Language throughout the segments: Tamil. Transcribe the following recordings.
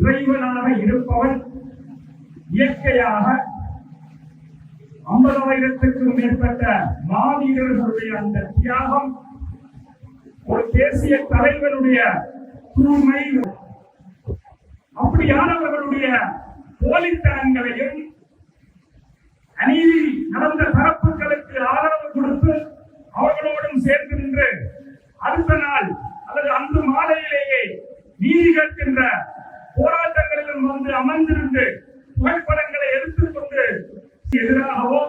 இறைவனாக இருப்பவன் இயற்கையாக ஐம்பதாயிரத்துக்கும் மேற்பட்ட மாவீரர்களுடைய அந்த தியாகம் ஒரு தேசிய தலைவனுடைய தூய்மை அப்படியானவர்களுடைய போலித்தனங்களையும் அநீதி நடந்த தரப்புகளுக்கு ஆதரவு கொடுத்து அவர்களோடும் சேர்ந்து நின்று அடுத்த நாள் அல்லது அன்று மாலையிலேயே நீதி கேட்கின்ற போராட்டங்களிலும் வந்து அமர்ந்திருந்து புகைப்படங்களை எடுத்துக்கொண்டு எதிராகவோ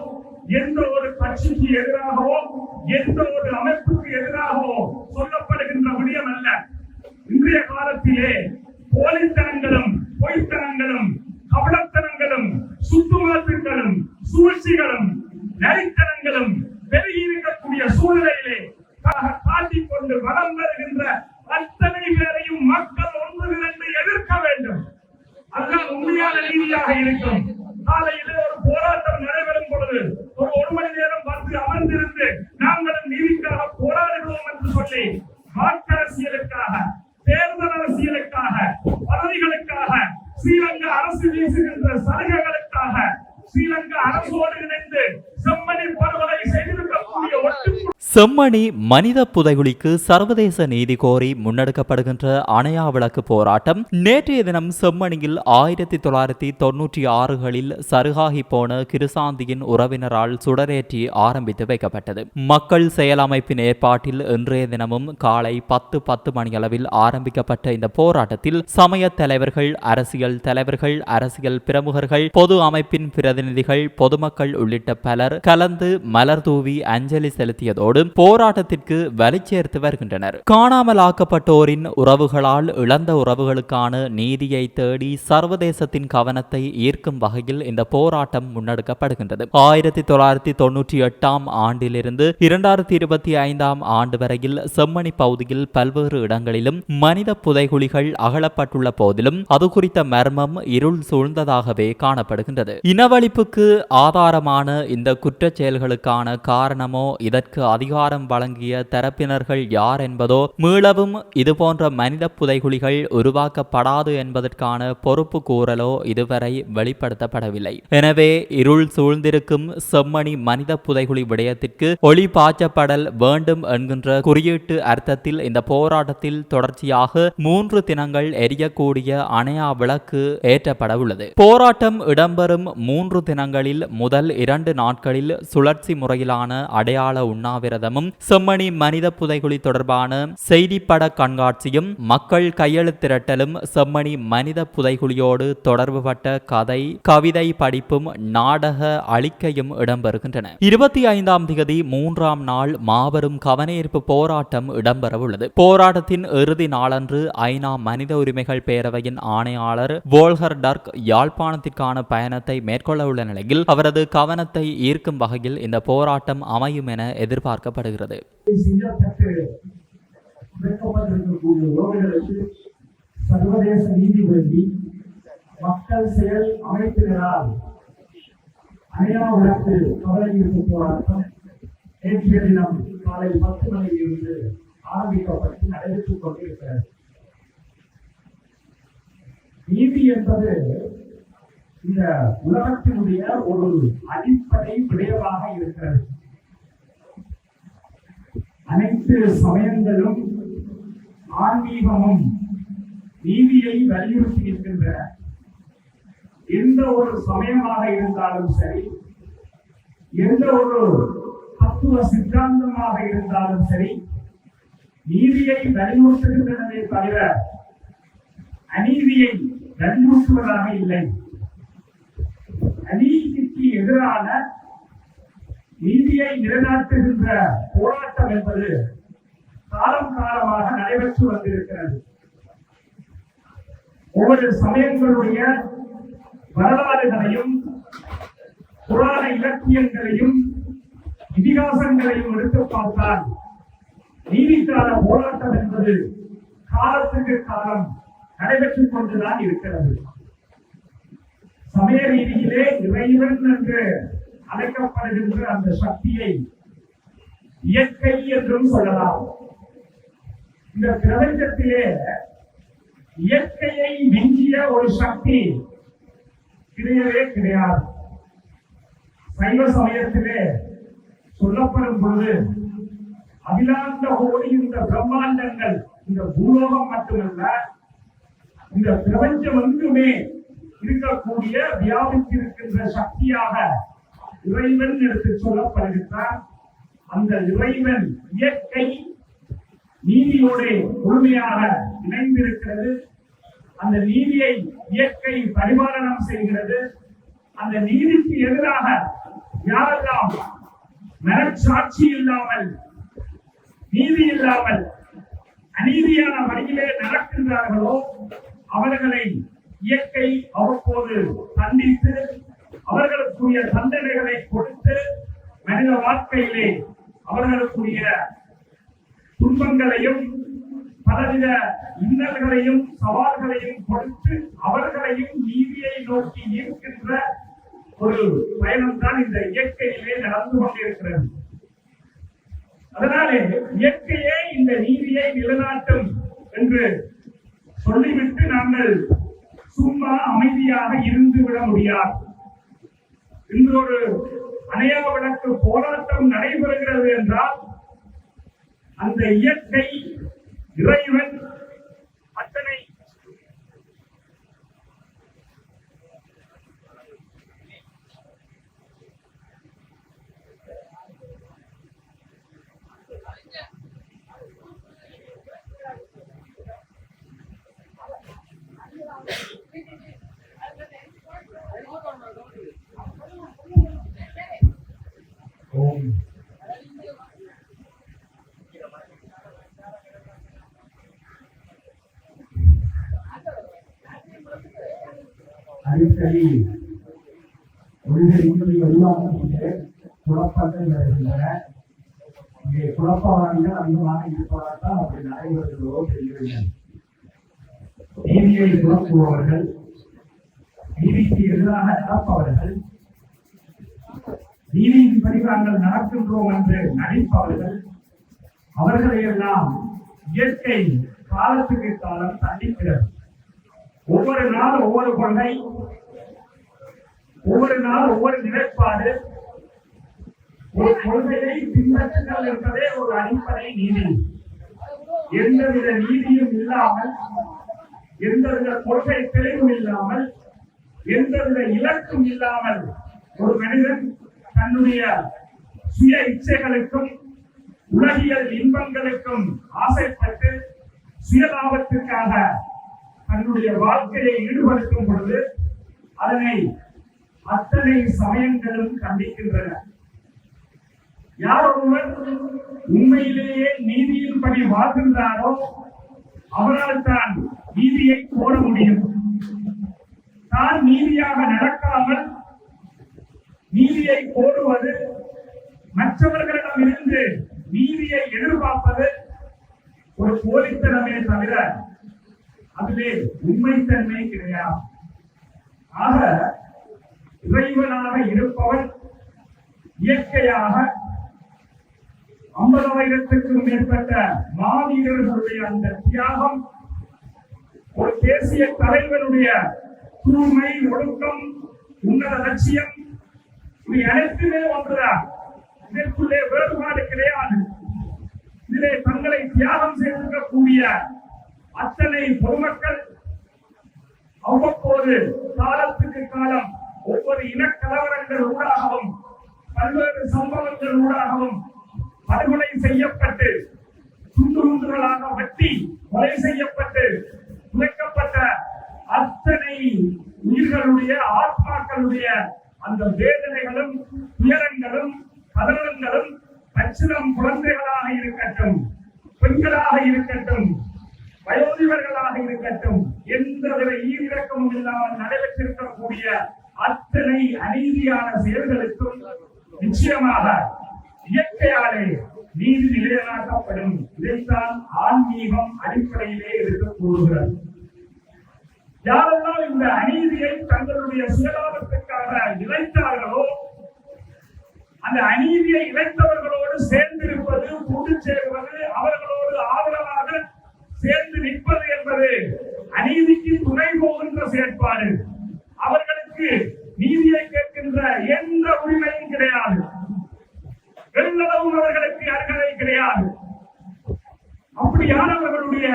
எந்த ஒரு கட்சிக்கு எதிராகவோ எந்த ஒரு அமைப்புக்கு எதிராகவோ சொல்லப்படுகின்ற விடயம் அல்ல இன்றைய காலத்திலே போலித்தனங்களும் பொய்த்தனங்களும் கபடத்தனங்களும் சுத்துமாத்துக்களும் சூழ்ச்சிகளும் நரித்தனங்களும் பெருகி இருக்கக்கூடிய சூழ்நிலையிலே கா- காட்டிக் கொண்டு வளம் வருகின்ற அத்தனை பேரையும் மக்கள் ஒன்று திரண்டு எதிர்க்க வேண்டும் அதுதான் உண்மையான நீதியாக இருக்கும் காலையிலே ஒரு போராட்டம் நடைபெறும் பொழுது ஒரு ஒரு மணி நேரம் வந்து அமர்ந்திருந்து நாங்களும் நீதிக்காக போராடுகிறோம் என்று சொல்லி வாக்கரசியலுக்காக தேர்தல் அரசியலுக்காக பதவிகளுக்காக ஸ்ரீலங்கா அரசு வீசுகின்ற சலுகைகளுக்காக ஸ்ரீலங்கா அரசோடு இணைந்து செம்மணி படுகொலை செய்திருக்கக்கூடிய ஒட்டுமொத்த செம்மணி மனித புதைகுழிக்கு சர்வதேச நீதி கோரி முன்னெடுக்கப்படுகின்ற அணையா விளக்கு போராட்டம் நேற்றைய தினம் செம்மணியில் ஆயிரத்தி தொள்ளாயிரத்தி தொன்னூற்றி ஆறுகளில் சருகாகி போன கிருசாந்தியின் உறவினரால் சுடரேற்றி ஆரம்பித்து வைக்கப்பட்டது. மக்கள் செயலமைப்பின் ஏற்பாட்டில் இன்றைய தினமும் காலை பத்து பத்து மணியளவில் ஆரம்பிக்கப்பட்ட இந்த போராட்டத்தில் சமய தலைவர்கள் அரசியல் தலைவர்கள் அரசியல் பிரமுகர்கள் பொது அமைப்பின் பிரதிநிதிகள் பொதுமக்கள் உள்ளிட்ட பலர் கலந்து மலர் தூவி அஞ்சலி செலுத்தியதோடு போராட்டத்திற்கு வலி சேர்த்து வருகின்றனர். காணாமலாக்கப்பட்டோரின் உறவுகளால் இழந்த உறவுகளுக்கான நீதியை தேடி சர்வதேசத்தின் கவனத்தை ஈர்க்கும் வகையில் இந்த போராட்டம் முன்னெடுக்கப்படுகின்றது. ஆயிரத்தி தொள்ளாயிரத்தி தொன்னூற்றி எட்டாம் ஆண்டிலிருந்து இரண்டாயிரத்தி இருபத்தி ஐந்தாம் ஆண்டு வரையில் செம்மணி பகுதியில் பல்வேறு இடங்களிலும் மனித புதைகுழிகள் அகலப்பட்டுள்ள போதிலும் அது குறித்த மர்மம் இருள் சூழ்ந்ததாகவே காணப்படுகின்றது. இனவழிப்புக்கு ஆதாரமான இந்த குற்றச் செயல்களுக்கான காரணமோ இதற்கு அதிக அதிகாரம் வழங்கிய தரப்பினர்கள் யார் என்பதோ மீளவும் இதுபோன்ற மனித புதைகுழிகள் உருவாக்கப்படாது என்பதற்கான பொறுப்பு கூறலோ இதுவரை வெளிப்படுத்தப்படவில்லை. எனவே இருள் சூழ்ந்திருக்கும் செம்மணி மனித புதைகுழி விடயத்திற்கு ஒளி பாய்ச்சப்படல் வேண்டும் என்கின்ற குறியீட்டு அர்த்தத்தில் இந்த போராட்டத்தில் தொடர்ச்சியாக மூன்று தினங்கள் எரியக்கூடிய அணையா விளக்கு ஏற்றப்பட உள்ளது போராட்டம் இடம்பெறும் மூன்று தினங்களில் முதல் இரண்டு நாட்களில் சுழற்சி முறையிலான அடையாள உண்ணாவிரதமும் செம்மணி மனித புதைகுழி தொடர்பான செய்திப்பட கண்காட்சியும் மக்கள் கையெழுத்திரட்டலும் செம்மணி மனித புதைகுழியோடு தொடர்புபட்ட கதை கவிதை படிப்பும் நாடக அளிக்கையும் இடம்பெறுகின்றன. இருபத்தி ஐந்தாம் திகதி மூன்றாம் நாள் மாபெரும் கவனஈர்ப்பு போராட்டம் இடம்பெறவுள்ளது போராட்டத்தின் இறுதி நாளன்று ஐநா மனித உரிமைகள் பேரவையின் ஆணையாளர் வோல்கர் டர்க் யாழ்ப்பாணத்திற்கான பயணத்தை மேற்கொள்ள உள்ள நிலையில் அவரது கவனத்தை ஈர்க்கும் வகையில் இந்த போராட்டம் அமையும் என எதிர்பார்க்க எதிர்பார்க்கப்படுகிறது சர்வதேச நீதி வேண்டி மக்கள் செயல் அமைப்புகளால் அணையா விளக்கு தொடங்கியிருக்கும் போராட்டம் நேற்றைய தினம் காலை பத்து மணியிலிருந்து ஆரம்பிக்கப்பட்டு நடைபெற்றுக் கொண்டிருக்கிறது நீதி என்பது இந்த உலகத்தினுடைய ஒரு அடிப்படை விடயமாக இருக்கிறது. அனைத்து சமயங்களும் ஆன்மீகமும் நீதியை வலியுறுத்தி இருக்கின்ற எந்த ஒரு சமயமாக இருந்தாலும் சரி எந்த ஒரு தத்துவ சித்தாந்தமாக இருந்தாலும் சரி நீதியை வலியுறுத்துகின்றனவே தவிர அநீதியை வலியுறுத்துவதாக இல்லை. அநீதிக்கு எதிரான நீதியை நிலைநாட்டுகின்ற போராட்டம் என்பது காலம் காலமாக நடைபெற்று வந்திருக்கிறது. ஒவ்வொரு சமயங்களுடைய வரலாறுகளையும் புராண இலக்கியங்களையும் இதிகாசங்களையும் எடுத்து பார்த்தால் நீதிக்கான போராட்டம் என்பது காலத்துக்கு காலம் நடைபெற்றுக் கொண்டுதான் இருக்கிறது. சமய ரீதியிலே இறைவன் என்று அழைக்கப்படுகின்ற அந்த சக்தியை இயற்கை என்றும் சொல்லலாம். இந்த பிரபஞ்சத்திலே இயற்கையை மிஞ்சிய ஒரு சக்தி கிடையவே கிடையாது. சைவ சமயத்திலே சொல்லப்படும் பொழுது அகிலாந்த ஓடி இந்த பிரம்மாண்டங்கள் இந்த பூலோகம் மட்டுமல்ல இந்த பிரபஞ்சம் எங்குமே இருக்கக்கூடிய வியாபித்திருக்கின்ற சக்தியாக இறைவன் எடுத்து சொல்லப்படுகின்றார். அந்த இறைவன் இயற்கை நீதியோடு முழுமையாக இணைந்திருக்கிறது. அந்த நீதியை இயற்கை பரிமாறணம் செய்கிறது. அந்த நீதிக்கு எதிராக யாரெல்லாம் மனச்சாட்சி இல்லாமல் நீதி இல்லாமல் அநீதியான வழியிலே நடக்கின்றார்களோ அவர்களை இயற்கை அவ்வப்போது தண்டித்து அவர்களுக்குரிய தண்டனைகளை கொடுத்து மனித வாழ்க்கையிலே அவர்களுக்குரிய துன்பங்களையும் பலவித இன்னல்களையும் சவால்களையும் கொடுத்து அவர்களையும் நீதியை நோக்கி ஈர்க்கின்ற ஒரு பயணம் தான் இந்த இயற்கையிலே நடந்து கொண்டிருக்கிறது. அதனாலே இயற்கையே இந்த நீதியை நிலைநாட்டும் என்று சொல்லிவிட்டு நாங்கள் சும்மா அமைதியாக இருந்து விட முடியாது. இன்று ஒரு அணையா விளக்கு போராட்டம் நடைபெறுகிறது என்றால் அந்த இயற்கை இறைவன் அத்தனை ஓம் அடிக்கடி ஒளிகளை உருவாக்கக்கூடிய குழப்பங்கள் வருகின்றன. இங்கே குழப்பவாதிகள் அங்கமாக இருப்பதால் அப்படி நடைபெறுகிறதோ தெரியவில்லை. நீதியை குழப்புபவர்கள் நீதிக்கு எதிராக நடப்பவர்கள் நீதி நாங்கள் நடக்கின்றோம் என்று நடிப்பவர்கள் அவர்களை எல்லாம் இயற்கை காலத்துக்கு காலம் தண்டிக்கிறது. ஒவ்வொரு நாள் ஒவ்வொரு கொள்கை ஒவ்வொரு நாள் ஒவ்வொரு நிலைப்பாடு ஒரு கொள்கையை பின்பற்றுதல் என்பதே ஒரு அடிப்படை நீதி. எந்தவித நீதியும் இல்லாமல் எந்தவித கொள்கை தெளிவும் இல்லாமல் எந்தவித இலக்கும் இல்லாமல் ஒரு மனிதன் தன்னுடைய சுய இச்சைகளுக்கும் உலகியல் இன்பங்களுக்கும் ஆசைப்பட்டு சுயலாபத்திற்காக தன்னுடைய வாழ்க்கையை ஈடுபடுத்தும் பொழுது அதனை அத்தனை சமயங்களும் கண்டிக்கின்றன. யார் ஒருவர் உண்மையிலேயே நீதியின்படி வாழ்கின்றாரோ அவரால் தான் நீதியை கோர முடியும். தான் நீதியாக நடக்காமல் நீதியை கோருவது மற்றவர்களிடம் இருந்து நீதியை எதிர்பார்ப்பது ஒரு போலித்தனமே தவிர அதிலே உண்மைத்தன்மை கிடையாது. ஆக இறைவனாக இருப்பவன் இயற்கையாக ஐம்பதாயிரத்துக்கும் மேற்பட்ட மாவீரர்களுடைய அந்த தியாகம் ஒரு தேசிய தலைவனுடைய தூய்மை ஒழுக்கம் உன்னத லட்சியம் இவை அனைத்துமே ஒன்றுதான் இதற்குள்ளே வேறுபாடு கிடையாது. இதிலே தங்களை தியாகம் செய்திருக்கக்கூடிய அத்தனை பொதுமக்கள் அவ்வப்போது காலத்துக்கு காலம் ஒவ்வொரு இனக்கலவரங்கள் ஊடாகவும் பல்வேறு சம்பவங்கள் ஊடாகவும் படுகொலை செய்யப்பட்டு துண்டு துண்டுகளாக வெட்டி கொலை செய்யப்பட்டு துளைக்கப்பட்ட அத்தனை உயிர்களுடைய ஆத்மாக்களுடைய அந்த வேதனைகளும் துயரங்களும் கதறங்களும் அச்சிலம் குழந்தைகளாக இருக்கட்டும் பெண்களாக இருக்கட்டும் வயோதிபர்களாக இருக்கட்டும் எந்தவித ஈவிரக்கமும் இல்லாமல் நடைபெற்றிருக்கக்கூடிய அத்தனை அநீதியான செயல்களுக்கும் நிச்சயமாக இயற்கையாலே நீதி நிலைநாட்டப்படும். இதைத்தான் ஆன்மீகம் அடிப்படையிலே இருக்க கூறுகிறது. யாரெல்லாம் இந்த அநீதியை தங்களுடைய இழைத்தார்களோ அந்த அநீதியை இழைத்தவர்களோடு சேர்ந்திருப்பது கூட்டு சேர்வது அவர்களோடு ஆதரவாக சேர்ந்து நிற்பது என்பது அநீதிக்கு துணை போகின்ற செயற்பாடு. அவர்களுக்கு நீதியை கேட்கின்ற எந்த உரிமையும் கிடையாது. எல்லளவும் அவர்களுக்கு அருகதை கிடையாது. அப்படியானவர்களுடைய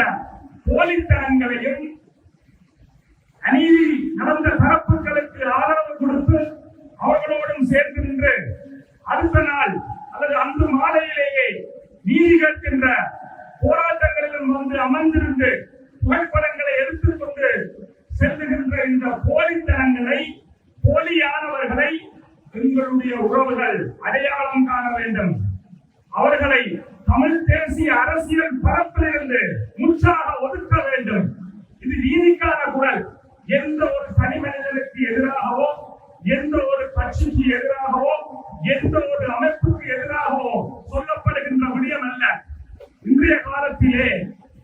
போலித்தனங்களையும் அநீதி நடந்த தரப்புகளுக்கு ஆதரவு கொடுத்து அவர்களோடும் சேர்ந்து நின்று அடுத்த நாள் அல்லது அந்த மாலையிலேயே நீதி கேட்கின்ற போராட்டங்களிலும் வந்து அமர்ந்திருந்து புகைப்படங்களை எடுத்துக்கொண்டு செல்லுகின்ற இந்த போலித்தனங்களை போலியானவர்களை எங்களுடைய உறவுகள் அடையாளம் காண வேண்டும். அவர்களை தமிழ் தேசிய அரசியல் பரப்பிலிருந்து முற்றாக ஒதுக்க வேண்டும். இது நீதிக்கான குரல். எந்த ஒரு தனி மனிதனுக்கு எதிராகவோ எந்த ஒரு கட்சிக்கு எதிராகவோ எந்த ஒரு அமைப்புக்கு எதிராகவோ சொல்லப்படுகின்ற விடயம் அல்ல. இன்றைய காலத்திலே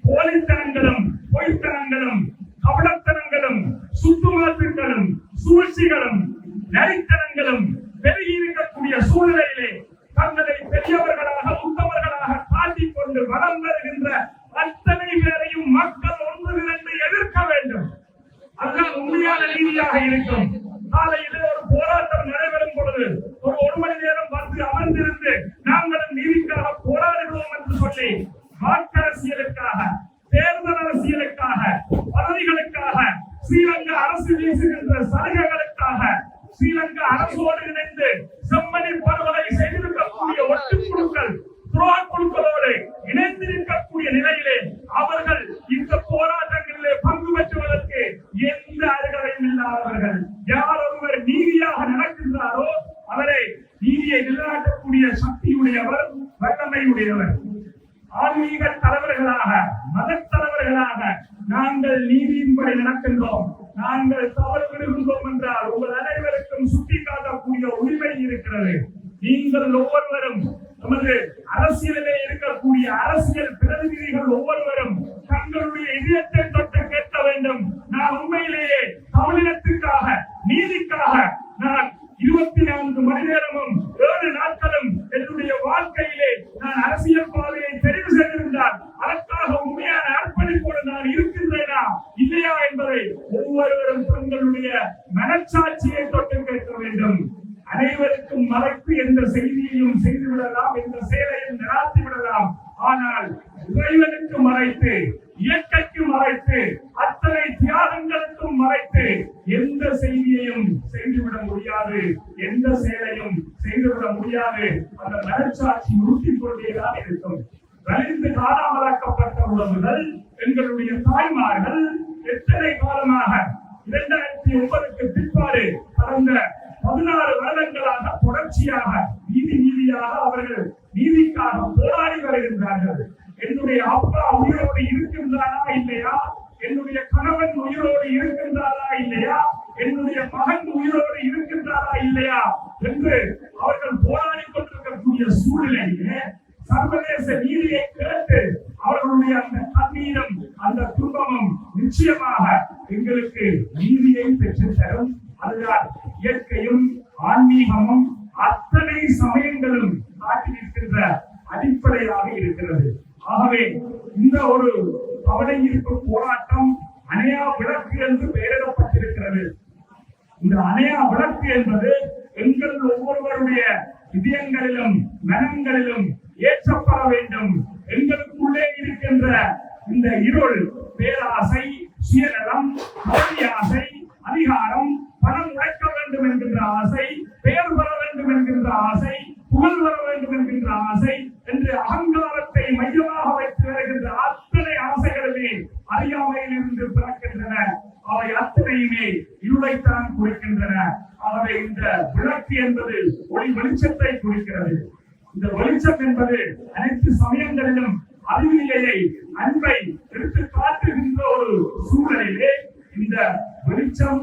போலித்தனங்களும் பொய்த்தனங்களும் கபலத்தனங்களும் தொடர்ச்சியாக நீதி நீதியாக அவர்கள் நீதிக்காக போராடி வருகின்றார்கள். இருக்கிறது. இந்த அணையா விளக்கு என்பது எங்கள் ஒவ்வொருவருடைய இதயங்களிலும் மனங்களிலும் ஏற்றப்பட வேண்டும். எங்களுக்குள்ளே இருக்கின்ற இந்த இருள் இந்த வெளிச்சம்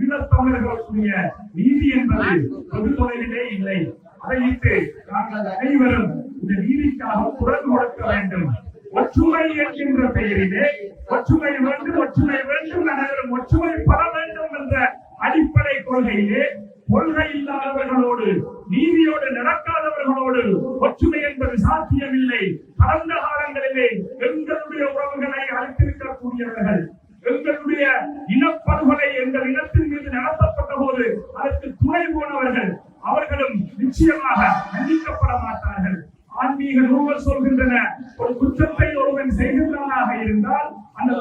ஈழத்தமிழர்களுடைய நீதி என்பது பொது தொலைவிலே இல்லை. அதையிட்டு நாங்கள் அனைவரும் இந்த நீதிக்காக குரல் கொடுக்க வேண்டும். ஒற்றுமை என்கின்ற பெயரிலே ஒற்றுமை வேண்டும் ஒற்றுமை வேண்டும் அனைவரும் ஒற்றுமை பெற வேண்டும் என்ற அடிப்படை கொள்கையிலே கொள்கை இல்லாதவர்களோடு நீதியோடு நடக்காதவர்களோடு ஒற்றுமை என்பது சாத்தியமில்லை. கடந்த காலங்களிலே எங்களுடைய உறவுகளை அழைத்திருக்கக்கூடியவர்கள் எங்களுடைய இனப்படுகொலை எங்கள் இனத்தின் மீது நடத்தப்பட்ட போது அதற்கு துணை போனவர்கள் அவர்களும் நிச்சயமாக மன்னிக்கப்பட மாட்டார்கள். ஆன்மீக நூல்கள் சொல்கின்றன ஒரு குற்றத்தை ஒருவன் செய்கின்றானாக இருந்தால் அந்த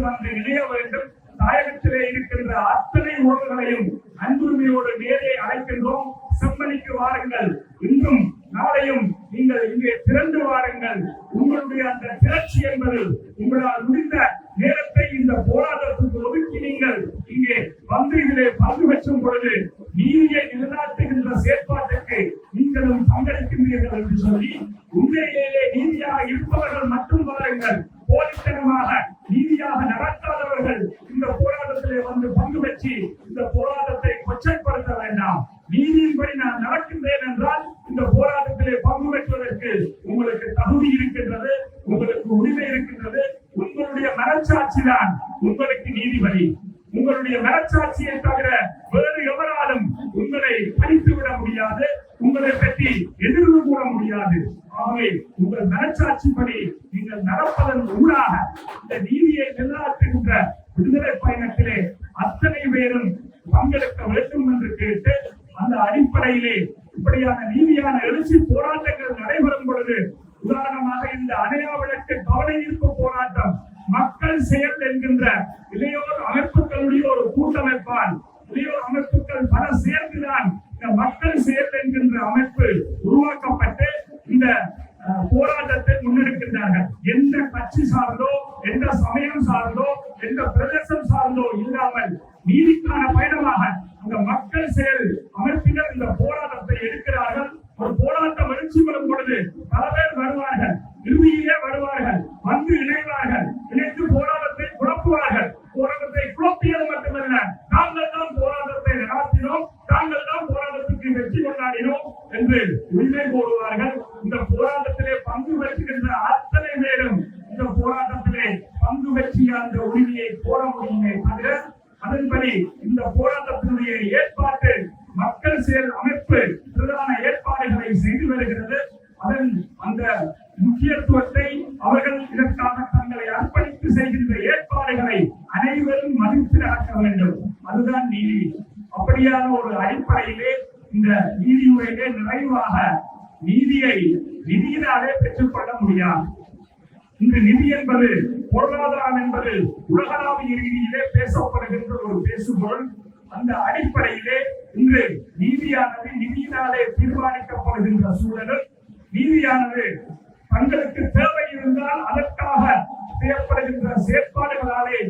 ஒருங்கிணைந்து வந்து இணைய வேண்டும். தாயகத்திலே இருக்கின்ற அத்தனை உறவுகளையும் அன்புரிமையோடு நேரே அழைக்கின்றோம். செம்மணிக்கு வாருங்கள். இன்றும் நாளையும் நீங்கள் இங்கே திறந்து வாருங்கள். உங்களுடைய அந்த திரட்சி என்பது உங்களால் முடிந்த நேரத்தை இந்த போராட்டத்துக்கு ஒதுக்கி நீங்கள் இங்கே வந்து இதிலே பங்கு பெற்றும் பொழுது நீதியை நிலைநாட்டுகின்ற செயற்பாட்டுக்கு நீங்களும் பங்களிக்கின்றீர்கள் என்று சொல்லி உண்மையிலேயே நீதியாக இருப்பவர்கள் மட்டும் வாருங்கள் போலித்தனமாக நீதியாக நடத்தாதவர்கள் இந்த போராட்டத்திலே வந்து பங்கு வச்சு இந்த போராட்டத்தை கொச்சைப்படுத்த வேண்டாம். நீதியின்படி நான் நடக்கின்றேன் என்றால் இந்த போராட்டத்திலே பங்கு பெற்றுவதற்கு உங்களுக்கு தகுதி இருக்கின்றது உங்களுக்கு உரிமை இருக்கின்றது. உங்களுடைய மனச்சாட்சி தான் உங்களுக்கு நீதிபதி உங்களுடைய மனச்சாட்சியை தவிர வேறு எவராலும் உங்களை படித்து விட முடியாது உங்களை பற்றி எதிர்வு கூற முடியாது. ஆகவே உங்கள் மனச்சாட்சிப்படி நீங்கள் நடப்பதன் ஊடாக இந்த நீதியை நிலைநாட்டுகின்ற விடுதலை பயணத்திலே அத்தனை பேரும் பங்கெடுக்க வேண்டும் என்று கேட்டு அந்த அடிப்படையிலே இப்படியான நீதியான எழுச்சி போராட்டங்கள் நடைபெறும் பொழுது உதாரணமாக இந்த அணையா விளக்கு கவலை ஈர்ப்பு போராட்டம் மக்கள் செயல் என்கின்ற இளையோர் அமைப்புகளுடைய ஒரு கூட்டமைப்பால் இளையோர் அமைப்புகள் பல சேர்ந்துதான் இந்த மக்கள் சேர்ந்து என்கின்ற அமைப்பு உருவாக்கப்பட்டு இந்த அஹ், போராட்டத்தை முன்னெடுக்கின்றார்கள். எந்த கட்சி சார்ந்தோ எந்த சமயம் சார்ந்தோ எந்த பிரதேசம் சார்ந்தோ இல்லாமல் போராட்டத்தினுடைய ஏற்பாட்டு மக்கள் செயல் அமைப்பு பிரதான ஏற்பாடுகளை செய்து வருகிறது. அதன் அந்த முக்கியத்துவத்தை அவர்கள் இதற்காக தங்களை அர்ப்பணித்து செய்கின்ற ஏற்பாடுகளை அனைவரும் மதித்து நடக்க வேண்டும். அதுதான் நீதி. அப்படியான ஒரு அடிப்படையிலே இந்த நீதி உரையிலே நிறைவாக நீதியை நிதியினாலே பெற்றுக்கொள்ள முடியாது. இன்று நிதி என்பது பொருளாதாரம் என்பது உலகளாவிய ரீதியிலே பேசப்படுகின்ற ஒரு பேசுபொருள். அந்த அடிப்படையிலே இன்று நீதியானது நிதியினாலே தீர்மானிக்கப்படுகின்ற சூழலும் நீதியானது தங்களுக்கு தேவை இருந்தால் அதற்காக செய்யப்படுகின்ற செயற்பாடுகளாலே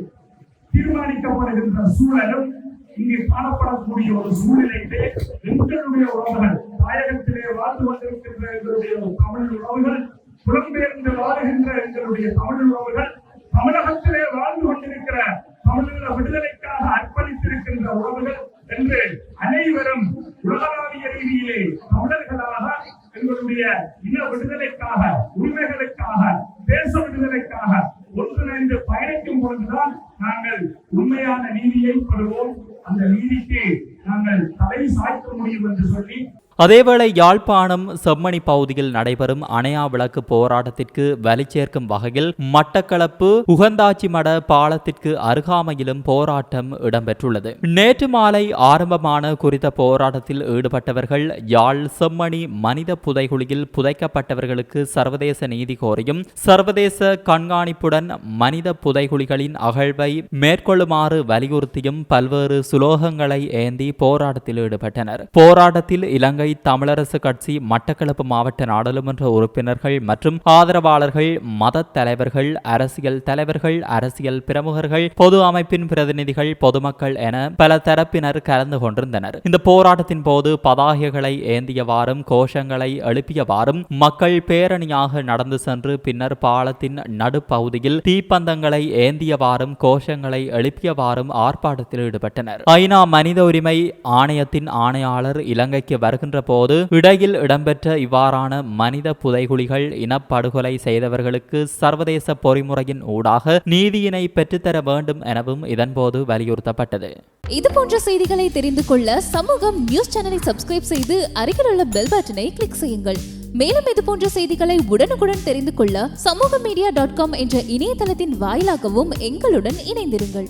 தீர்மானிக்கப்படுகின்ற சூழலும் இங்கே காணப்படக்கூடிய ஒரு சூழ்நிலையிலே எங்களுடைய உறவுகள் தாயகத்திலே வாழ்ந்து கொண்டிருக்கின்ற எங்களுடைய தமிழ் உறவுகள் புலம்பெயர்ந்து வாழ்கின்ற எங்களுடைய தமிழ் உறவுகள் தமிழகத்திலே வாழ்ந்து கொண்டிருக்கிற தமிழீழ விடுதலைக்காக அர்ப்பணித்திருக்கின்ற உறவுகள் என்று அனைவரும் உலகளாவிய ரீதியிலே தமிழர்களாக எங்களுடைய இன விடுதலைக்காக உரிமைகளுக்காக தேச விடுதலைக்காக ஒன்றிணைந்து பயணிக்கும் பொழுதுதான் நாங்கள் உண்மையான நீதியை பெறுவோம். அந்த நீதிக்கு நாங்கள் தலை சாய்க்க முடியும் என்று சொல்லி அதேவேளை யாழ்ப்பாணம் செம்மணி பகுதியில் நடைபெறும் அணையா விளக்கு போராட்டத்திற்கு வலி சேர்க்கும் வகையில் மட்டக்களப்பு உகந்தாச்சி மட பாலத்திற்கு அருகாமையிலும் போராட்டம் இடம்பெற்றுள்ளது. நேற்று மாலை ஆரம்பமான குறித்த போராட்டத்தில் ஈடுபட்டவர்கள் யாழ் செம்மணி மனித புதைகுழியில் புதைக்கப்பட்டவர்களுக்கு சர்வதேச நீதி கோரியும் சர்வதேச கண்காணிப்புடன் மனித புதைகுழிகளின் அகழ்வை மேற்கொள்ளுமாறு வலியுறுத்தியும் பல்வேறு சுலோகங்களை ஏந்தி போராட்டத்தில் ஈடுபட்டனர். போராட்டத்தில் இலங்கை தமிழரசு கட்சி மட்டக்களப்பு மாவட்ட நாடாளுமன்ற உறுப்பினர்கள் மற்றும் ஆதரவாளர்கள் மத தலைவர்கள் அரசியல் தலைவர்கள் அரசியல் பிரமுகர்கள் பொது அமைப்பின் பிரதிநிதிகள் பொதுமக்கள் என பல தரப்பினர் கலந்து கொண்டிருந்தனர். இந்த போராட்டத்தின் போது பதாகைகளை ஏந்தியவாறும் கோஷங்களை எழுப்பியவாறும் மக்கள் பேரணியாக நடந்து சென்று பின்னர் பாலத்தின் நடுப்பகுதியில் தீப்பந்தங்களை ஏந்தியவாறும் கோஷங்களை எழுப்பியவாறும் ஆர்ப்பாட்டத்தில் ஈடுபட்டனர். ஐநா மனித உரிமை ஆணையத்தின் ஆணையாளர் இலங்கைக்கு வருகின்ற போது இடையில் இடம்பெற்ற இவ்வாறான மனித புதைகுழிகள் இனப்படுகொலை செய்தவர்களுக்கு சர்வதேச பொறிமுறையின் ஊடாக நீதியினை பெற்றுத்தர வேண்டும் எனவும் இதன்போது வலியுறுத்தப்பட்டது. இது போன்ற செய்திகளை தெரிந்து கொள்ள சமூகம் நியூஸ் சேனலை சப்ஸ்கிரைப் செய்து அருகில் உள்ள பெல் பட்டனை கிளிக் செய்யுங்கள். மேலும் இது போன்ற செய்திகளை உடனுக்குடன் தெரிந்து கொள்ள சமூக மீடியா டாட் காம் என்ற இணையதளத்தின் வாயிலாகவும் எங்களுடன் இணைந்திருங்கள்.